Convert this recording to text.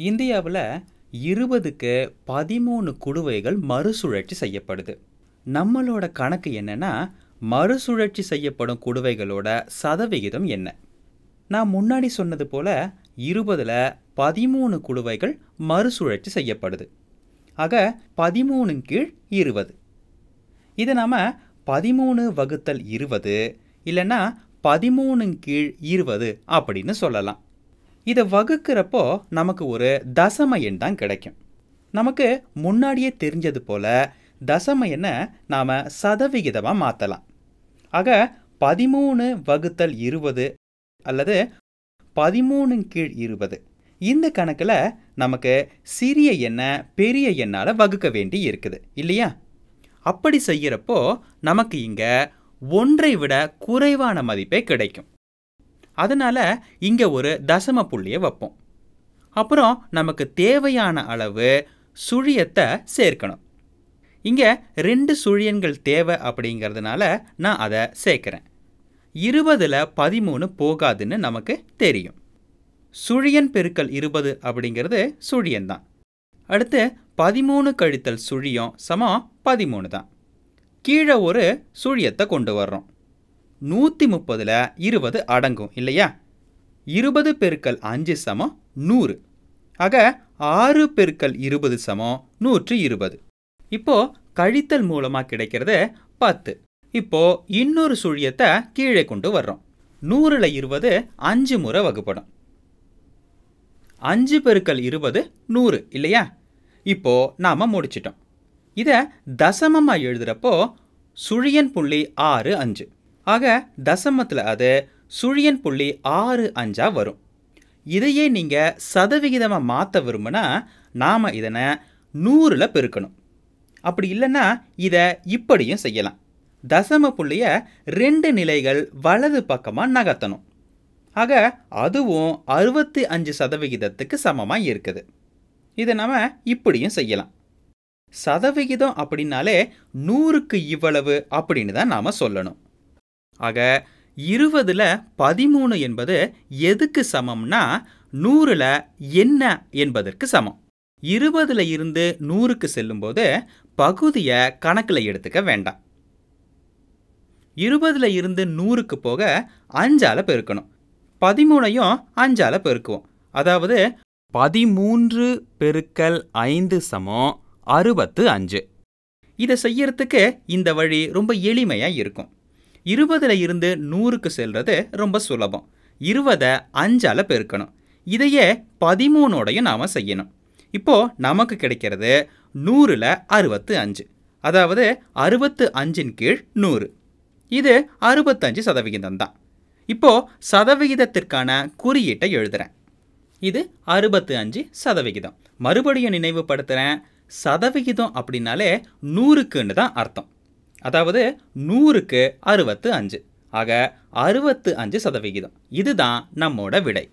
இந்தியாவில் இருபதுக்கு பதிமூணு குடுவைகள் மறுசுழற்சி செய்யப்படுது. நம்மளோட கணக்கு என்னன்னா மறுசுழற்சி செய்யப்படும் குடுவைகளோட சதவிகிதம் என்ன? நான் முன்னாடி சொன்னது போல இருபதில் பதிமூணு குடுவைகள் மறுசுழற்சி செய்யப்படுது. ஆக பதிமூணு கீழ் இருபது. இதை நாம் பதிமூணு வகுத்தல் இருபது இல்லைன்னா பதிமூணு கீழ் இருபது அப்படின்னு சொல்லலாம். இதை வகுக்கிறப்போ நமக்கு ஒரு தசம எண் தான் கிடைக்கும். நமக்கு முன்னாடியே தெரிஞ்சது போல தசம எண்ணை நாம் சதவிகிதமாக மாற்றலாம் ஆக பதிமூணு வகுத்தல் இருபது அல்லது பதிமூணு கீழ் இருபது. இந்த கணக்கில் நமக்கு சிறிய எண்ணை பெரிய எண்ணால் வகுக்க வேண்டி இருக்குது. இல்லையா? அப்படி செய்கிறப்போ நமக்கு இங்கே ஒன்றை விட குறைவான மதிப்பே கிடைக்கும். அதனால் இங்கே ஒரு தசம புள்ளியை வைப்போம். அப்புறம் நமக்கு தேவையான அளவு சுழியத்தை சேர்க்கணும். இங்கே ரெண்டு சுழியன்கள் தேவை அப்படிங்கிறதுனால நான் அதை சேர்க்குறேன். இருபதில் பதிமூணு போகாதுன்னு நமக்கு தெரியும். சுழியன் பெருக்கல் இருபது அப்படிங்கிறது சுழியன் தான். அடுத்து பதிமூணு கழித்தல் சுழியம் சமம் பதிமூணு தான். கீழே ஒரு சுழியத்தை கொண்டு வர்றோம். நூற்றி முப்பதில் இருபது அடங்கும் இல்லையா? இருபது பெருக்கல் அஞ்சு சமம் நூறு. ஆக ஆறு பெருக்கல் இருபது சமம் நூற்றி இருபது. இப்போது கழித்தல் மூலமாக கிடைக்கிறது பத்து. இப்போ இன்னொரு சுழியத்தை கீழே கொண்டு வர்றோம். நூறில் இருபது அஞ்சு முறை வகுப்படும். அஞ்சு பெருக்கல் இருபது நூறு இல்லையா? இப்போ நாம் முடிச்சிட்டோம். இதை தசமமாக எழுதுகிறப்போ சுழியன் புள்ளி ஆறு அஞ்சு. ஆக தசமத்தில் அது சுழியன் புள்ளி ஆறு அஞ்சாக வரும். இதையே நீங்கள் சதவிகிதமாக மாற்ற விரும்புனா நாம் இதனை நூறில் பெருக்கணும். அப்படி இல்லைன்னா இதை இப்படியும் செய்யலாம். தசம புள்ளிய ரெண்டு நிலைகள் வலது பக்கமாக நகர்த்தணும். ஆக அதுவும் அறுபத்தி அஞ்சு சதவிகிதத்துக்கு சமமாக இருக்குது. இதை நாம் இப்படியும் செய்யலாம். சதவிகிதம் அப்படின்னாலே நூறுக்கு இவ்வளவு அப்படின்னு தான் நாம் சொல்லணும். ஆக இருபதில் பதிமூணு என்பது எதுக்கு சமம்னா நூறில் என்ன என்பதற்கு சமம். இருபதில் இருந்து நூறுக்கு செல்லும்போது பகுதியை கணக்கில் எடுத்துக்க வேண்டாம். இருபதில் இருந்து நூறுக்கு போக அஞ்சால் பெருக்கணும். பதிமூணையும் அஞ்சால் பெருக்குவோம். அதாவது பதிமூன்று பெருக்கல் ஐந்து சமம் அறுபத்து அஞ்சு. இதை செய்யறதுக்கு இந்த வழி ரொம்ப எளிமையாக இருக்கும். இருபதில் இருந்து நூறுக்கு செல்றது ரொம்ப சுலபம். இருபதை அஞ்சால் பெருக்கணும். இதையே பதிமூணோடையும் நாம் செய்யணும். இப்போது நமக்கு கிடைக்கிறது நூறில் அறுபத்து அஞ்சு. அதாவது அறுபத்து அஞ்சின் கீழ் நூறு. இது அறுபத்தஞ்சு சதவிகிதம் தான். இப்போது சதவிகிதத்திற்கான குறியீட்டை எழுதுகிறேன் இது அறுபத்து அஞ்சு சதவிகிதம். மறுபடியும் நினைவுபடுத்துகிறேன் சதவிகிதம் அப்படின்னாலே நூறுக்குன்னு தான் அர்த்தம். அதாவது நூறுக்கு அறுபத்து அஞ்சு. ஆக அறுபத்து அஞ்சு சதவிகிதம். இதுதான் நம்மோட விடை.